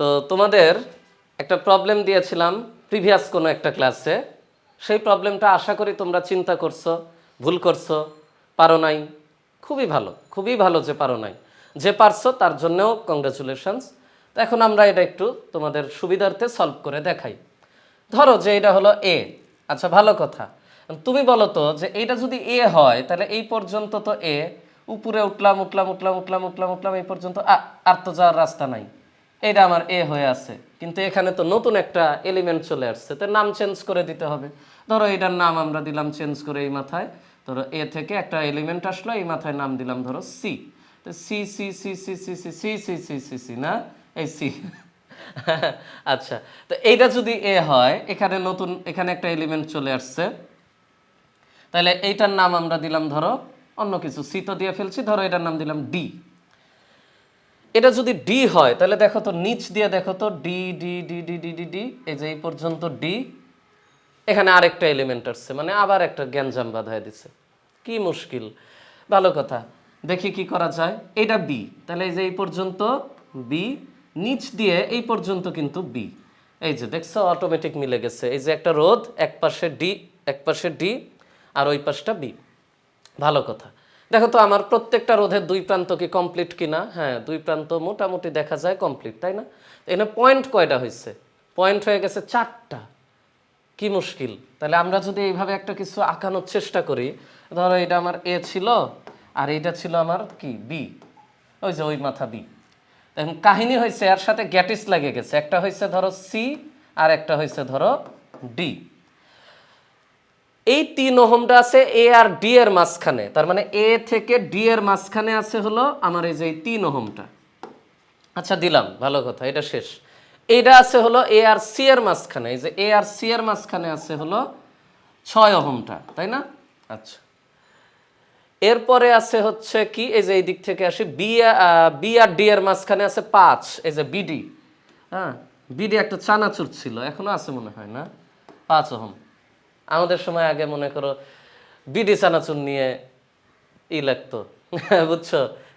তো তোমাদের একটা প্রবলেম দিয়েছিলাম প্রিভিয়াস কোনো একটা ক্লাসে সেই প্রবলেমটা আশা করি তোমরা চিন্তা করছ, ভুল করছ, পারো নাই। খুবই ভালো খুবই ভালো যে পারো নাই। যে পারছ তার জন্যও কংগ্রাচুলেশনস তো এখন আমরা এটা একটু তোমাদের সুবিধার্থে সলভ করে দেখাই। ধরো যে এটা হলো এ আচ্ছা ভালো কথা। তুমি বলো তো যে এইটা যদি এ হয়, তাহলে এই পর্যন্ত তো এ উপরে উঠলাম উঠলাম উঠলাম উঠলাম উঠলাম উঠলাম, এই পর্যন্ত আর তো যাওয়ার রাস্তা নাই। এটা আমার এ হয়ে আছে কিন্তু এখানে তো নতুন একটা এলিমেন্ট চলে আসছে তো নাম চেঞ্জ করে দিতে হবে ধরো এটার নাম আমরা দিলাম চেঞ্জ করে এই মাথায় ধরো এ থেকে একটা এলিমেন্ট আসলো এই মাথায় নাম দিলাম ধরো সি তো C C C C C C C C C C C না এই সি আচ্ছা তো এইটা যদি এ হয় এখানে নতুন এখানে একটা এলিমেন্ট চলে আসছে তাহলে এইটার নাম আমরা দিলাম ধরো অন্য কিছু সি তো দিয়ে ফেলছি ধরো এটার নাম দিলাম ডি এটা যদি ডি হয়, তাহলে দেখো তো নিচ দিয়ে দেখো তো D D D D D D D এই যে এই পর্যন্ত ডি এখানে আরেকটা এলিমেন্ট আসছে মানে আবার একটা গ্যাঞ্জাম বাধায় দিছে। কি মুশকিল, ভালো কথা। দেখি কি করা যায়। এটা বি তাহলে এই যে এই পর্যন্ত বি নিচ দিয়ে এই পর্যন্ত কিন্তু বি এই যে দেখছ অটোমেটিক মিলে গেছে। এই যে একটা রোদ এক পাশে ডি এক পাশে ডি আর ওই পাশটা বি ভালো কথা। দেখো তো, আমার প্রত্যেকটা রোধের দুই প্রান্ত কি কমপ্লিট কিনা? হ্যাঁ দুই প্রান্ত মোটামুটি দেখা যায় কমপ্লিট তাই না? এখানে পয়েন্ট কয়টা হয়েছে পয়েন্ট হয়ে গেছে চারটা। কি মুশকিল। তাহলে আমরা যদি এইভাবে একটা কিছু আঁকানোর চেষ্টা করি, ধরো এটা আমার এ ছিল, আর এইটা ছিল আমার কি? বি ওই যে ওই মাথা বি এখন কাহিনী হয়েছে এর সাথে গ্যাটিস লাগে গেছে। একটা হয়েছে ধরো সি আর একটা হয়েছে ধরো ডি এই তিন ওহমটা আছে এ আর ডি এর মাঝখানে। তার মানে এ থেকে ডি এর মাঝখানে আছে হলো আমার এই যে এই তিন ওহমটা। আচ্ছা দিলাম। ভালো কথা, এটা শেষ। এটা আছে হলো এ আর সি এর মাঝখানে। এই যে এ আর সি এর মাঝখানে আছে হলো ছয় ওহমটা, তাই না? আচ্ছা। এরপরে আছে হচ্ছে কি? এই যে এই দিক থেকে আসি বি বি আর ডি এর মাঝখানে আছে পাঁচ, এই যে বিডি হ্যাঁ বিডি একটা চানাচুর ছিল, এখনও আছে মনে হয়, না? পাঁচ ওহম। আমাদের সময় আগে মনে করো বিডি চানাচুর নিয়ে ই লাগতো। বুঝছ?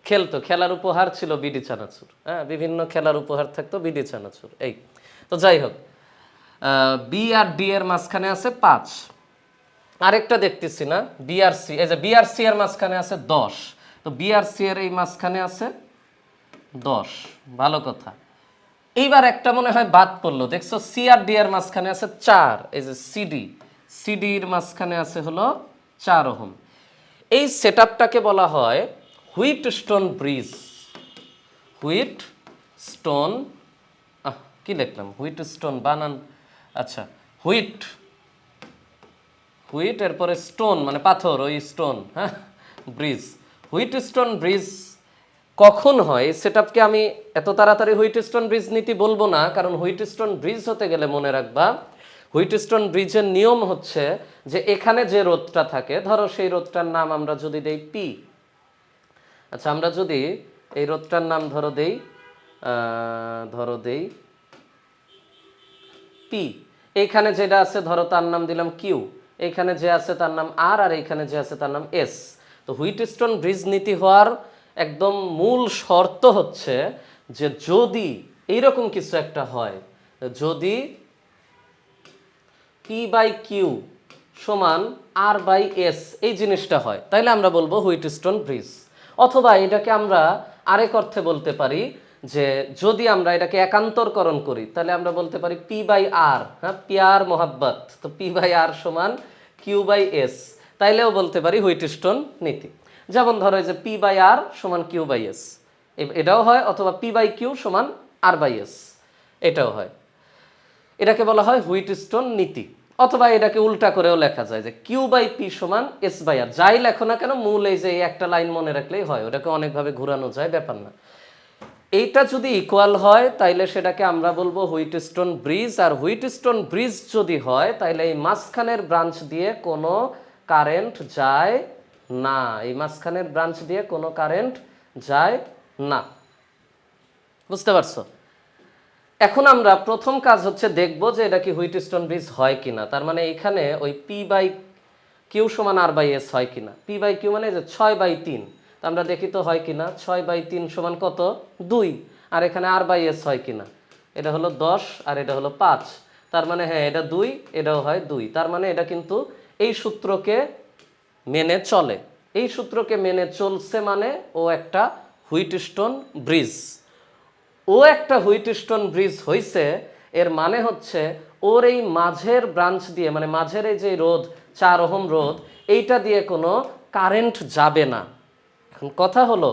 খেলতো। খেলার উপহার ছিল বিডি চানাচুর। হ্যাঁ বিভিন্ন খেলার উপহার থাকতো বিডি চানাচুর। এই, তো যাই হোক বি আর ডি এর মাঝখানে আছে পাঁচ। আরেকটা দেখতেছি না বিআরসি এই যে বিআরসি এর মাঝখানে আছে দশ। তো বিআরসি এর এই মাঝখানে আছে দশ। ভালো কথা। এইবার একটা মনে হয় বাদ পড়ল। দেখছ সি আর ডি এর মাঝখানে আছে চার, এই যে সিডি সিডির মাঝখানে আছে হলো চার ওহম। এই সেটআপটাকে বলা হয় Wheatstone bridge. Wheatstone কি লিখলাম? হুইট স্টোন বানান আচ্ছা হুইট হুইট এরপরে স্টোন মানে পাথর, ওই স্টোন হ্যাঁ ব্রিজ। হুইট স্টোন ব্রিজ কখন হয়? সেটআপকে আমি এত তাড়াতাড়ি হুইট স্টোন ব্রিজ নীতি বলব না, কারণ হুইট স্টোন ব্রিজ হতে গেলে মনে রাখবা হুইট স্টোন ব্রিজের নিয়ম হচ্ছে যে এখানে যে রোদটা থাকে, ধরো সেই রোদটার নাম আমরা যদি দেই পি। আচ্ছা আমরা যদি এই রোদটার নাম ধরো দেই ধরো দেই পি। এইখানে যেটা আছে, ধরো তার নাম দিলাম কিউ। এইখানে যে আছে তার নাম আর আর এইখানে যে আছে তার নাম এস। তো হুইটস্টোন ব্রিজ নীতি হওয়ার একদম মূল শর্ত হচ্ছে যে যদি এইরকম কিছু একটা হয়, যদি পি বাই কিউ সমান আর বাই এস, এই জিনিসটা হয়। তাইলে আমরা বলব হুইট হুইটস্টোন ব্রিজ। অথবা এটাকে আমরা আরেক অর্থে বলতে পারি যে, যদি আমরা এটাকে একান্তরকরণ করি তাহলে আমরা বলতে পারি পি বাই আর হ্যাঁ? পি আর মোহাব্বত। তো পি বাই আর সমান কিউ বাই এস। তাইলেও বলতে পারি হুইট হুইটস্টোন নীতি। যেমন ধরো যে পি বাই আর সমান কিউ বাই এস। এটাও হয়, অথবা পি বাই কিউ সমান আর বাই এস। এটাও হয়। এটাকে বলা হয় হুইট হুইটস্টোন নীতি। অথবা এটাকে উল্টা করেও লেখা যায় যে কিউ বাই পি সমান এস বাই আর। যাই লেখো না কেন, মূল এই যে একটা লাইন মনে রাখলেই হয়, ওটাকে অনেকভাবে ঘোরানো যায়, ব্যাপার না। এইটা যদি ইকুয়াল হয়, তাইলে সেটাকে আমরা বলব হুইট হুইটস্টোন ব্রিজ আর হুইট হুইটস্টোন ব্রিজ যদি হয়, তাইলে এই মাঝখানের ব্রাঞ্চ দিয়ে কোনো কারেন্ট যায় না। এই মাঝখানের ব্রাঞ্চ দিয়ে কোনো কারেন্ট যায় না। বুঝতে পারছ? এখন আমরা প্রথম কাজ হচ্ছে দেখব যে এটা কি হুইট হুইটস্টোন ব্রিজ হয় কিনা। তার মানে এখানে ওই পি বাই কিউ সমান আর বাই এস হয় কিনা। পি বাই কিউ মানে যে ছয় বাই তিন। তা আমরা দেখি তো হয় কিনা। ছয় বাই তিন সমান কত? দুই। আর এখানে আর বাই এস হয় কিনা। এটা হলো দশ আর এটা হলো পাঁচ। তার মানে হ্যাঁ এটা দুই, এটাও হয় দুই। তার মানে এটা কিন্তু এই সূত্রকে মেনে চলে। এই সূত্রকে মেনে চলছে মানে ও একটা হুইট হুইটস্টোন ব্রিজ। ও একটা হুইটস্টোন ব্রিজ হইছে, এর মানে হচ্ছে ওর এই মাঝের ব্রাঞ্চ দিয়ে মানে মাঝের এই যে রোদ চার ওহম রোধ, এইটা দিয়ে কোনো কারেন্ট যাবে না। এখন কথা হলো,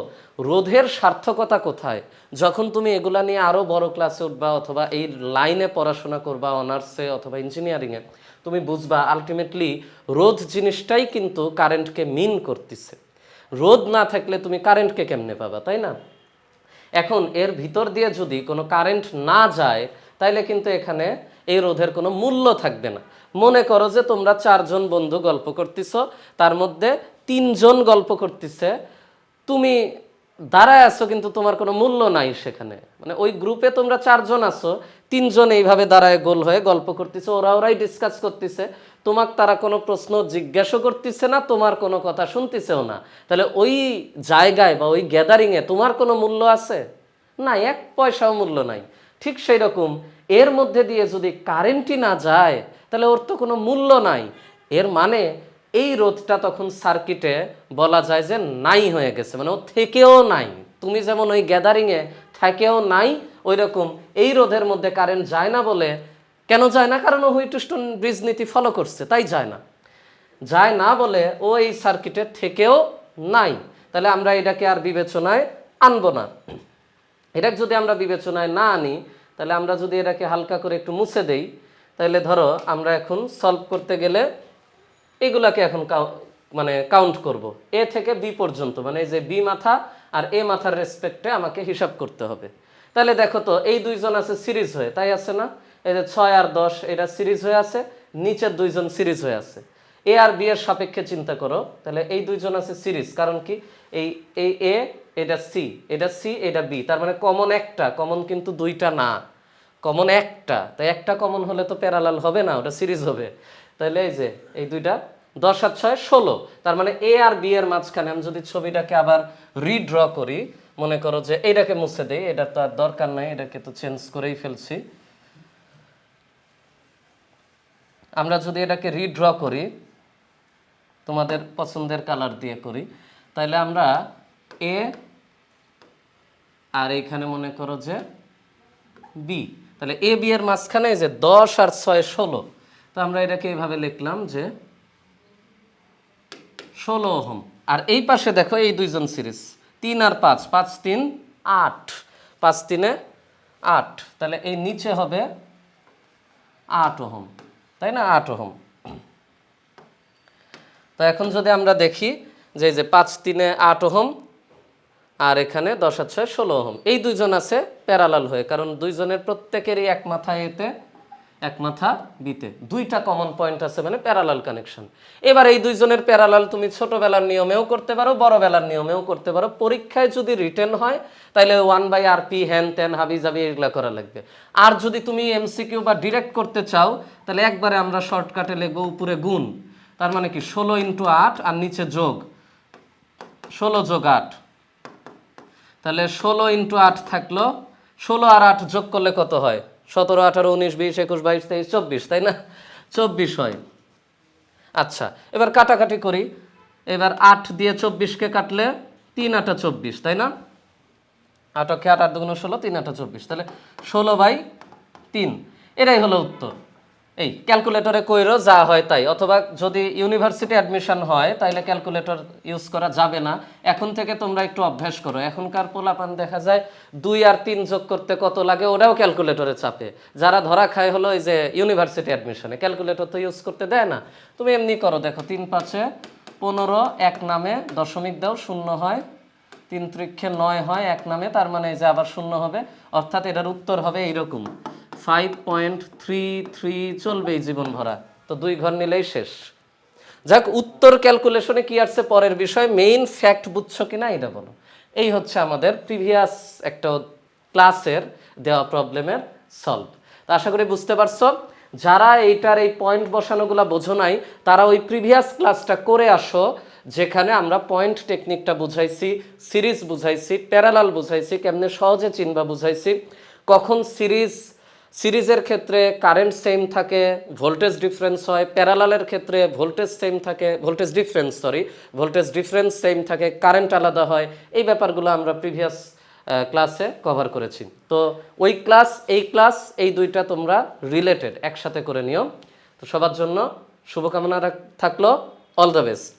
রোধের সার্থকতা কোথায়? যখন তুমি এগুলা নিয়ে আরও বড় ক্লাসে উঠবা অথবা এই লাইনে পড়াশোনা করবা অনার্সে অথবা ইঞ্জিনিয়ারিংয়ে তুমি বুঝবা আলটিমেটলি রোধ জিনিসটাই কিন্তু কারেন্টকে মিন করতেছে। রোদ না থাকলে তুমি কারেন্টকে কেমনে পাবা, তাই না? এখন এর ভিতর দিয়ে যদি কোনো কারেন্ট না যায়, তাইলে কিন্তু এখানে এই রোধের কোনো মূল্য থাকবে না। মনে করো যে তোমরা চারজন বন্ধু গল্প করতেছ, তার মধ্যে তিনজন গল্প করতেছে, তুমি দাঁড়ায় আছো কিন্তু তোমার কোনো মূল্য নাই সেখানে। মানে ওই গ্রুপে তোমরা চারজন আছো, তিনজন এইভাবে দাঁড়ায় গোল হয়ে গল্প করতেছে ওরা ওরাই ডিসকাস করতেছে। তোমাক তারা কোনো প্রশ্ন জিজ্ঞাসা করতেছে না, তোমার কোনো কথা শুনতেছেও না। তাহলে ওই জায়গায় বা ওই গ্যাদারিংয়ে তোমার কোনো মূল্য আছে? না এক পয়সাও মূল্য নাই। ঠিক সেই রকম এর মধ্যে দিয়ে যদি কারেন্টই না যায়, তাহলে ওর তো কোনো মূল্য নাই। এর মানে এই রোধটা তখন সার্কিটে বলা যায় যে নাই হয়ে গেছে মানে ও থেকেও নাই। তুমি যেমন ওই গ্যাদারিংয়ে থেকেও নাই ওই রকম এই রোধের মধ্যে কারেন্ট যায় না বলে কেন যায় না? কারণ ও হুইটস্টোন ব্রিজ নীতি ফলো করছে, তাই যায় না। যায় না বলে ও এই সার্কিটে থেকেও নাই। তাহলে আমরা এটাকে আর বিবেচনায় আনব না। এটাকে যদি আমরা বিবেচনায় না আনি, তাহলে আমরা যদি এটাকে হালকা করে একটু মুছে দেই, তাহলে ধরো আমরা এখন সলভ করতে গেলে এগুলাকে এখন মানে কাউন্ট করব। এ থেকে বি পর্যন্ত মানে যে বি মাথা আর এ মাথার রেসপেক্টে আমাকে হিসাব করতে হবে। তাহলে দেখো তো, এই দুইজন আছে সিরিজ হয়ে, তাই আছে না? এই যে ছয় আর দশ, এটা সিরিজ হয়ে আছে, নিচের দুইজন সিরিজ হয়ে আছে। এ আর বি এর সাপেক্ষে চিন্তা করো, তাহলে এই দুইজন আছে সিরিজ, কারণ কি? এই এই এ, এটা সি এটা সি, এটা বি, তার মানে কমন একটা কমন কিন্তু দুইটা না। কমন একটা, তাই একটা কমন হলে তো প্যারালাল হবে না, ওটা সিরিজ হবে। তাহলে এই যে, এই দুইটা, দশ আর ছয় ষোলো। তার মানে এ আর বি এর মাঝখানে আমি যদি ছবিটাকে আবার রিড্র করি, মনে করো যে এইটাকে মুছে দেই, এটা তো আর দরকার নাই, এটাকে তো চেঞ্জ করেই ফেলছি। আমরা যদি এটাকে রিড্র করি, তোমাদের পছন্দের কালার দিয়ে করি তাহলে আমরা এ আর এইখানে মনে করো যে বি তাহলে এ বি এর মাঝখানে যে দশ আর ছয় ষোলো। তো আমরা এটাকে এইভাবে লিখলাম যে ষোলো ওহম। আর এই পাশে দেখো এই দুইজন সিরিজ, তিন আর পাঁচ পাঁচ, তিন, আট। পাঁচ, তিনে আট। তাহলে এই নিচে হবে আট ওহম, তাই না? আট ওহম। তো এখন যদি আমরা দেখি যে যে পাঁচ, তিনে আট ওহম, আর এখানে দশ আর ছয় ষোলো ওহম। এই দুইজন আছে প্যারালাল হয়ে, কারণ দুইজনের প্রত্যেকেরই এক মাথায় এতে এক মাথা বিতে। দুইটা কমন পয়েন্ট আছে মানে প্যারালাল কানেকশন এবার এই দুইজনের প্যারালাল তুমি ছোটবেলার নিয়মেও করতে পারো, বড়বেলার নিয়মেও করতে পারো। পরীক্ষায় যদি রিটেন হয় তাহলে ওয়ান বাই আর পি হ্যান ত্যান হাবি এগুলা করা লাগবে। আর যদি তুমি এমসিকিউ বা ডিরেক্ট করতে চাও, তাহলে একবারে আমরা শর্টকাটে লিখব উপরে গুণ। তার মানে কি, ষোলো ইন্টু আট আর নিচে যোগ। ষোলো যোগ আট। তাহলে ষোলো ইন্টু আট থাকল। ষোলো আর আট যোগ করলে কত হয়? সতেরো, আঠারো, উনিশ, বিশ, একুশ, বাইশ, তেইশ, চব্বিশ, তাই না? চব্বিশ হয়। আচ্ছা এবার কাটাকাটি করি। এবার আট দিয়ে চব্বিশকে কাটলে তিন আটা চব্বিশ, তাই না? আটকে আট আট দুগুণ ষোলো, তিন আটা চব্বিশ, তাহলে ষোলো বাই তিন। এটাই হলো উত্তর। এই ক্যালকুলেটরে কইরো যা হয় তাই। অথবা যদি ইউনিভার্সিটি অ্যাডমিশন হয়, তাইলে ক্যালকুলেটর ইউজ করা যাবে না। এখন থেকে তোমরা একটু অভ্যাস করো। এখনকার পোলাপান দেখা যায় দুই আর তিন যোগ করতে কত লাগে, ওরাও ক্যালকুলেটরে চাপে। যারা ধরা খায় হলো এই যে ইউনিভার্সিটি অ্যাডমিশনে ক্যালকুলেটর তো ইউজ করতে দেয় না। তুমি এমনি করো, দেখো, তিন পাঁচে পনেরো, এক নামে দশমিক দাও, শূন্য হয়। তিন ত্রিক্ষে নয় হয়, এক নামে, তার মানে এই যে আবার শূন্য হবে। অর্থাৎ এটার উত্তর হবে এইরকম। ফাইভ পয়েন্ট থ্রি থ্রি চলবে এই জীবন ভরা তো দুই ঘর নিলেই শেষ। যাক, উত্তর ক্যালকুলেশনে কি আসছে পরের বিষয়? মেইন ফ্যাক্ট বুঝছ কিনা এটা বলো। এই হচ্ছে আমাদের প্রিভিয়াস একটা ক্লাসের দেওয়া প্রবলেমের সলভ তো আশা করি বুঝতে পারছ, যারা এইটার এই পয়েন্ট বসানোগুলো বোঝো নাই, তারা ওই প্রিভিয়াস ক্লাসটা করে আসো, যেখানে আমরা পয়েন্ট টেকনিকটা বুঝাইছি সিরিজ বুঝাইছি প্যারালাল বুঝাইছি, কেমনে সহজে চিনবা বুঝাইছি। কখন সিরিজ সিরিজের ক্ষেত্রে কারেন্ট সেম থাকে ভোল্টেজ ডিফারেন্স হয় প্যারালালের ক্ষেত্রে ভোল্টেজ সেম থাকে voltage difference sorry voltage difference same থাকে কারেন্ট আলাদা হয়। এই ব্যাপারগুলো আমরা প্রিভিয়াস ক্লাসে কভার করেছি। তো ওই ক্লাস এই ক্লাস এই দুইটা তোমরা রিলেটেড একসাথে করে নিও। তো সবার জন্য শুভকামনা থাকল অল দ্য বেস্ট